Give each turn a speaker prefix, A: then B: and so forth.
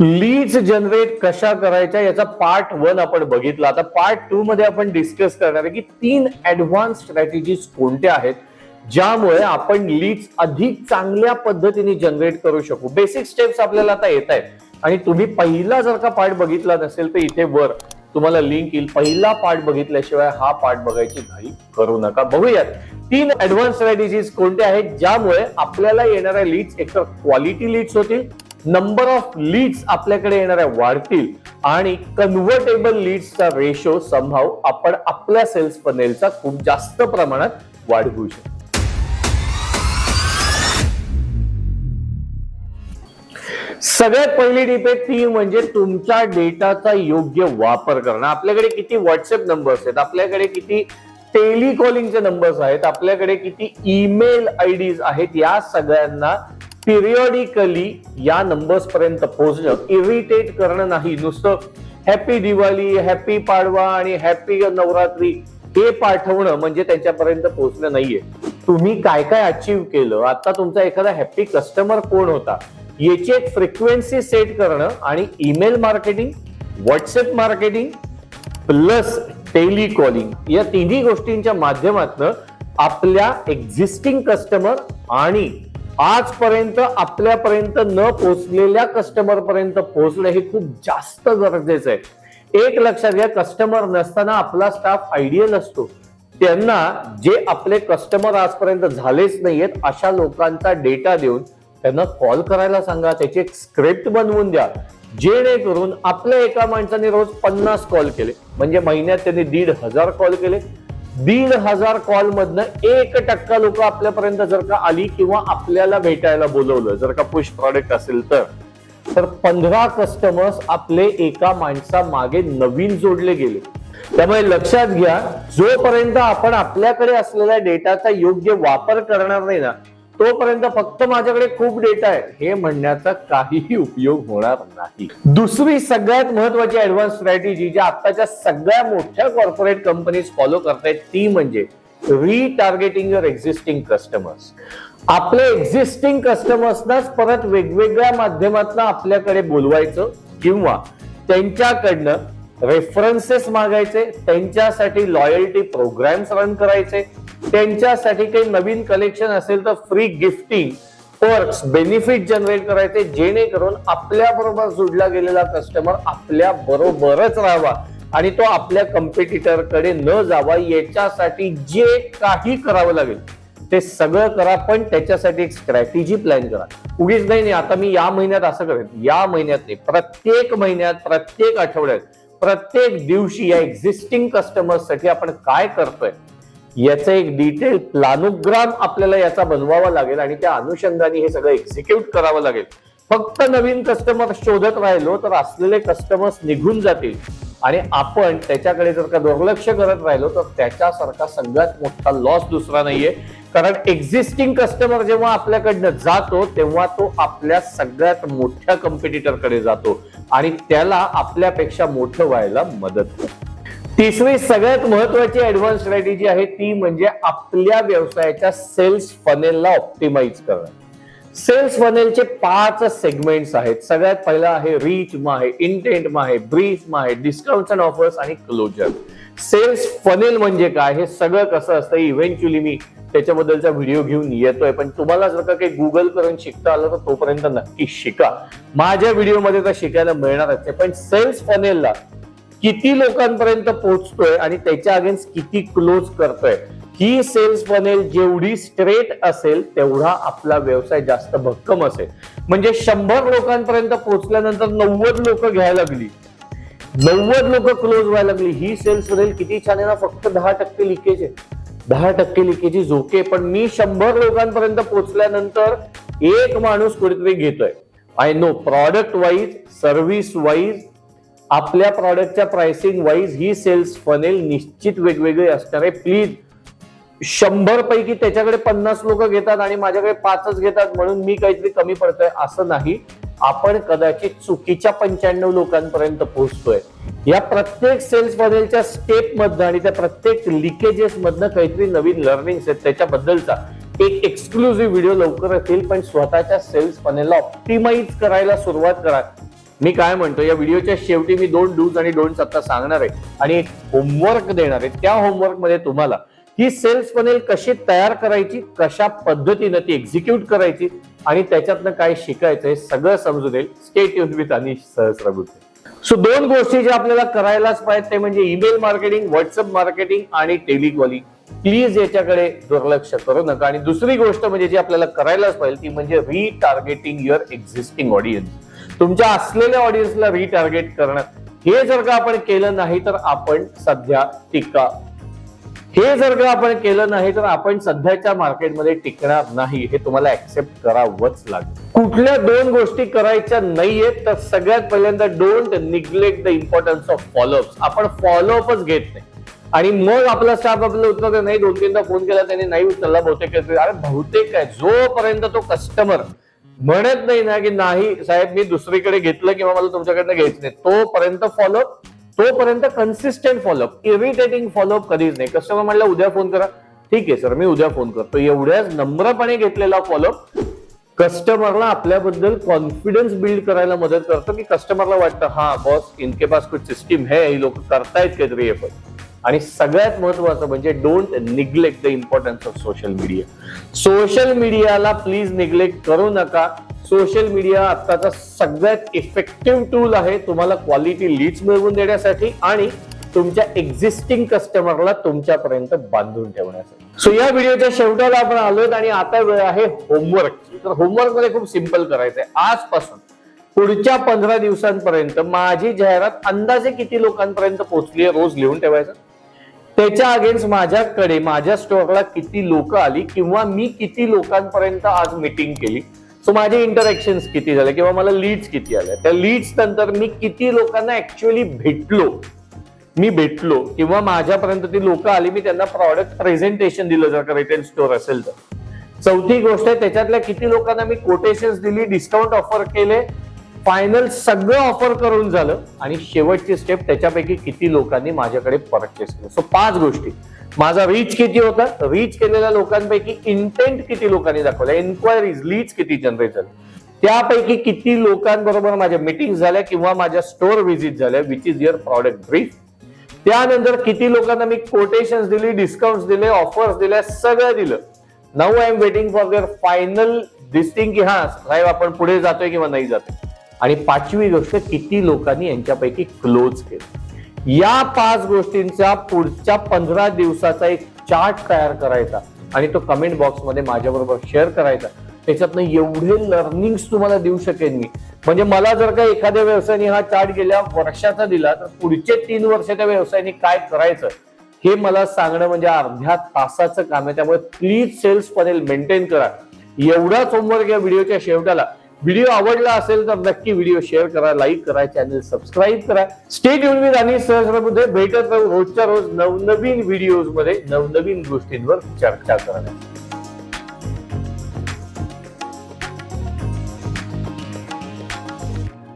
A: Lease generate कशा करायच्या याचा पार्ट वन आपण बघितला. आता पार्ट टू मध्ये आपण डिस्कस करणार आहे की तीन ऍडव्हान्स स्ट्रॅटेजीज कोणत्या आहेत ज्यामुळे आपण लीड्स अधिक चांगल्या पद्धतीने जनरेट करू शकू. बेसिक स्टेप्स आपल्याला आता येत आहेत. आणि तुम्ही पहिला जर का पार्ट बघितला नसेल तर इथे वर तुम्हाला लिंक येईल. पहिला पार्ट बघितल्याशिवाय हा पार्ट बघायची घाई करू नका. बघूयात. तीन ऍडव्हान्स स्ट्रॅटेजीज कोणत्या आहेत ज्यामुळे आपल्याला येणाऱ्या लीड्स एकतर क्वालिटी लीड्स होतील नंबर ऑफ लीड्स आपल्याकडे येणाऱ्या वाढतील आणि कन्व्हर्टेबल लीड्सचा रेशो संभाव आपण आपल्या सेल्स पनेलचा खूप जास्त प्रमाणात वाढवू शकतो. सगळ्यात पहिली टीप आहे ती म्हणजे तुमच्या डेटाचा योग्य वापर करणं. आपल्याकडे किती व्हॉट्सअप नंबर्स आहेत? आपल्याकडे किती टेलिकॉलिंगचे नंबर्स आहेत? आपल्याकडे किती ईमेल आय डीज आहेत? या सगळ्यांना पिरियॉडिकली या नंबर्स पर्यंत पोहोचणं इरिटेट करणं नाही. नुसतं हॅपी दिवाळी हॅपी पाडवा आणि हॅपी नवरात्री हे पाठवणं म्हणजे त्यांच्यापर्यंत पोहोचणं नाहीये. तुम्ही काय काय अचीव्ह केलं? आता तुमचा एखादा हॅपी कस्टमर कोण होता? याची एक फ्रिक्वेन्सी सेट करणं आणि email marketing WhatsApp marketing plus telecalling या तिन्ही गोष्टींच्या माध्यमातून आपल्या एक्झिस्टिंग कस्टमर आणि आजपर्यंत आपल्यापर्यंत न पोहोचलेल्या कस्टमर पर्यंत पोहोचणं हे खूप जास्त गरजेचं आहे. एक लक्षात घ्या कस्टमर नसताना आपला स्टाफ आयडियल असतो. त्यांना जे आपले कस्टमर आजपर्यंत झालेच नाहीयेत अशा लोकांचा डेटा देऊन त्यांना कॉल करायला सांगा त्याची एक स्क्रिप्ट बनवून द्या. जेणेकरून आपल्या एका माणसाने रोज पन्नास कॉल केले. म्हणजे महिन्यात त्यांनी दीड हजार कॉल केले. दीड हजार कॉल मधनं एक टक्का लोक आपल्यापर्यंत जर का आली किंवा आपल्याला भेटायला बोलवलं जर का पुश प्रॉडक्ट असेल तर. तर पंधरा कस्टमर्स आपले एका माणसा मागे नवीन जोडले गेले. त्यामुळे लक्षात घ्या जोपर्यंत आपण आपल्याकडे असलेल्या डेटाचा योग्य वापर करणार नाही ना तोपर्यंत फक्त माझ्याकडे खूप डेटा आहे. हे म्हणण्याचा काहीही उपयोग होणार नाही. दुसरी सगळ्यात महत्वाची ऍडव्हान्स स्ट्रॅटेजी जी आताच्या सगळ्या मोठ्या कॉर्पोरेट कंपनीज फॉलो करतायत ती म्हणजे रिटार्गेटिंग युअर एक्झिस्टिंग कस्टमर्स आपले एक्झिस्टिंग कस्टमर्सनाच परत वेगवेगळ्या माध्यमातून आपल्याकडे बोलवायचं किंवा त्यांच्याकडनं रेफरन्सेस मागायचे त्यांच्यासाठी लॉयल्टी प्रोग्राम्स रन करायचे त्यांच्यासाठी काही नवीन कलेक्शन असेल तर free gifting perks benefit generate करायचे जेणेकरून आपल्या बरोबर जोडला गेलेला कस्टमर आपल्या बरोबरच राहावा. आणि तो आपल्या कम्पिटिटरकडे न जावा याच्यासाठी जे काही करावं लागेल ते सगळं करा पण त्याच्यासाठी एक स्ट्रॅटेजी प्लॅन करा. उगीच नाही नाही आता मी या महिन्यात असं करेन. या महिन्यात नाही प्रत्येक महिन्यात प्रत्येक आठवड्यात प्रत्येक दिवशी या एक्झिस्टिंग कस्टमर्ससाठी आपण काय करतोय याचं एक डिटेल प्लानोग्राम आपल्याला याचा बनवावा लागेल आणि त्या अनुषंगाने हे सगळं एक्झिक्यूट करावं लागेल. फक्त नवीन कस्टमर शोधत राहिलो तर असलेले कस्टमर्स निघून जातील. आणि आपण त्याच्याकडे जर का दुर्लक्ष करत राहिलो तर त्याच्यासारखा सगळ्यात मोठा लॉस दुसरा नाहीये. कारण एक्झिस्टिंग कस्टमर जेव्हा आपल्याकडनं जातो तेव्हा तो आपल्या सगळ्यात मोठ्या कम्पिटिटरकडे जातो. आणि त्याला आपल्यापेक्षा मोठं व्हायला मदत होते. तिसरी सगळ्यात महत्वाची ऍडव्हान्स स्ट्रॅटेजी आहे ती म्हणजे आपल्या व्यवसायाच्या सेल्स फनेलला ऑप्टिमाइज करणं. सेल्स फनेलचे पाच सेगमेंट्स आहेत. सगळ्यात पहिला आहे रीच मा आहे इंटेंट मा आहे ब्रीफ मा आहे डिस्काउंट्स अँड ऑफर्स आणि क्लोजर सेल्स फनेल म्हणजे काय? हे सगळं कसं असतं? इव्हेंच्युअली मी त्याच्याबद्दलचा व्हिडिओ घेऊन येतोय. पण तुम्हाला जर का काही गुगल करून शिकता आलं तर तोपर्यंत नक्की शिका. माझ्या व्हिडिओमध्ये तर शिकायला मिळणारच आहे. पण सेल्स फनेलला किती लोकांपर्यंत पोहोचतोय आणि त्याच्या अगेन्स्ट किती क्लोज करतोय ही सेल्स बनेल जेवढी स्ट्रेट असेल तेवढा आपला व्यवसाय जास्त भक्कम असेल. म्हणजे शंभर लोकांपर्यंत पोहोचल्यानंतर नव्वद लोक घ्यायला लागली. नव्वद लोक क्लोज व्हायला लागली. ही सेल्स बनेल किती छान आहे ना फक्त दहा टक्के लिकेज आहे. दहा टक्के लिकेज ओके पण मी शंभर लोकांपर्यंत पोहोचल्यानंतर एक माणूस कुठेतरी घेतोय. I know product wise service wise आपल्या प्रॉडक्टच्या प्राइसिंग वाईज ही सेल्स फनेल निश्चित वेगवेगळी असणार आहे. प्लीज शंभर पैकी त्याच्याकडे पन्नास लोक घेतात आणि माझ्याकडे पाचच घेतात म्हणून मी काहीतरी कमी पडतोय असं नाही. आपण कदाचित चुकीच्या पंच्याण्णव लोकांपर्यंत पोहोचतोय. या प्रत्येक सेल्स मॉडेलच्या स्टेप मधनं आणि त्या प्रत्येक लिकेजेस मधनं काहीतरी नवीन लर्निंग आहेत त्याच्याबद्दलचा. एक एक्सक्लुझिव्ह व्हिडिओ लवकर येतील पण स्वतःच्या सेल्स फनेलला ऑप्टिमाइज करायला सुरुवात करा. मी काय म्हणतो या व्हिडिओच्या शेवटी मी दोन डूज आणि दोन आता सांगणार आहे आणि एक होमवर्क देणार आहे. त्या होमवर्कमध्ये तुम्हाला ही सेल्स पनेल कशी तयार करायची कशा पद्धतीनं ती एक्झिक्यूट करायची आणि त्याच्यातनं काय शिकायचं हे सगळं समजून येईल state use with Anish Sahasrabuddhe so दोन गोष्टी ज्या आपल्याला करायलाच पाहिजे ते म्हणजे ईमेल मार्केटिंग व्हॉट्सअप मार्केटिंग आणि टेलिकॉलिंग प्लीज याच्याकडे दुर्लक्ष करू नका. आणि दुसरी गोष्ट म्हणजे जी आपल्याला करायलाच पाहिजे ती म्हणजे रिटार्गेटिंग युअर एक्झिस्टिंग ऑडियन्स तुमच्या असलेल्या ऑडियन्सला रिटार्गेट करणं हे जर का आपण केलं नाही तर आपण सध्या टिका. हे जर का आपण केलं नाही तर आपण सध्याच्या मार्केटमध्ये टिकणार नाही हे तुम्हाला ऍक्सेप्ट करावंच लागेल. कुठल्या दोन गोष्टी करायच्या नाहीयेत तर सगळ्यात पहिल्यांदा don't neglect the importance of followups आपण फॉलोअपच घेत नाही. आणि मग आपला स्टाफ आपल्याला उत्तर नाही दोन तीनदा फोन केला त्याने नाही उचलला बहुतेक अरे बहुतेक काय जोपर्यंत तो कस्टमर म्हणत नाही ना की नाही साहेब मी दुसरीकडे घेतलं किंवा मला तुमच्याकडनं घ्यायचं नाही. तोपर्यंत फॉलोअप तोपर्यंत कन्सिस्टंट फॉलोअप इरिटेटिंग फॉलोअप कधीच नाही. कस्टमर म्हणलं उद्या फोन करा. ठीक आहे सर मी उद्या फोन करतो. एवढ्याच नम्रपणे घेतलेला फॉलोअप कस्टमरला आपल्याबद्दल कॉन्फिडन्स बिल्ड करायला मदत करतो की कस्टमरला वाटतं हा बॉस इनके पास कुछ सिस्टीम है लोक करतायत काहीतरी एफर्ट आणि सगळ्यात महत्वाचं म्हणजे don't neglect the importance of social media social मीडियाला प्लीज निग्लेक्ट करू नका. सोशल मीडिया आत्ताचा सगळ्यात इफेक्टिव्ह टूल आहे तुम्हाला क्वालिटी लीड्स मिळवून देण्यासाठी आणि तुमच्या एक्झिस्टिंग कस्टमरला तुमच्यापर्यंत बांधून ठेवण्यासाठी. सो या व्हिडिओच्या शेवटाला आपण आलोय आणि आता वेळ आहे होमवर्क तर होमवर्कमध्ये खूप सिंपल करायचं आहे आजपासून पुढच्या पंधरा दिवसांपर्यंत माझी जाहिरात अंदाजे किती लोकांपर्यंत पोहोचली आहे रोज लिहून ठेवायचं? त्याच्या अगेन्स्ट माझ्याकडे माझ्या स्टोअरला किती लोक आली किंवा मी किती लोकांपर्यंत आज मीटिंग केली. सो माझे इंटरॅक्शन किती झाले किंवा मला लीड्स किती आल्या. त्या लीड्स नंतर मी किती लोकांना ऍक्च्युअली भेटलो मी भेटलो किंवा माझ्यापर्यंत ती लोक आली मी त्यांना प्रॉडक्ट प्रेझेंटेशन दिलं जर का रिटेल स्टोअर असेल तर. चौथी गोष्ट आहे त्याच्यातल्या किती लोकांना मी कोटेशन्स दिली डिस्काउंट ऑफर केले फायनल सगळं ऑफर करून झालं आणि शेवटची स्टेप त्याच्यापैकी किती लोकांनी माझ्याकडे परचेस केलं. सो पाच गोष्टी. माझा रीच किती होता? रीच केलेल्या लोकांपैकी इंटेंट किती लोकांनी दाखवला एन्क्वायरीज लीड्स किती जनरेट झाले? त्यापैकी किती लोकांबरोबर माझ्या मिटिंग झाल्या किंवा माझ्या स्टोअर व्हिजिट झाल्या which is your product brief त्यानंतर किती लोकांना मी कोटेशन्स दिली डिस्काउंट दिले ऑफर्स दिल्या सगळं दिलं. Now I am waiting for their final this thing की हा साहेब आपण पुढे जातोय किंवा नाही जातोय. आणि पाचवी गोष्ट किती लोकांनी यांच्यापैकी क्लोज केलं. या पाच गोष्टींचा पुढच्या पंधरा दिवसाचा एक चार्ट तयार करायचा आणि तो कमेंट बॉक्समध्ये माझ्याबरोबर शेअर करायचा. त्याच्यातनं एवढे लर्निंग्स तुम्हाला देऊ शकेन मी. म्हणजे मला जर का एखाद्या व्यवसायाने हा चार्ट गेल्या वर्षाचा दिला तर पुढचे तीन वर्ष त्या व्यवसायाने काय करायचं? हे मला सांगणं म्हणजे अर्ध्या तासाचं काम आहे. त्यामुळे प्लीज सेल्स पॅनेल मेंटेन करा. एवढाच होमवर्क या व्हिडिओच्या शेवटाला. व्हिडिओ आवडला असेल तर नक्की व्हिडिओ शेअर करा लाईक करा चॅनल सबस्क्राईब करा. स्टेट युन विथ आणि सहस्रमध्ये भेटत राहू रोजच्या रोज नवनवीन व्हिडिओजमध्ये नवनवीन गोष्टींवर चर्चा करण्यात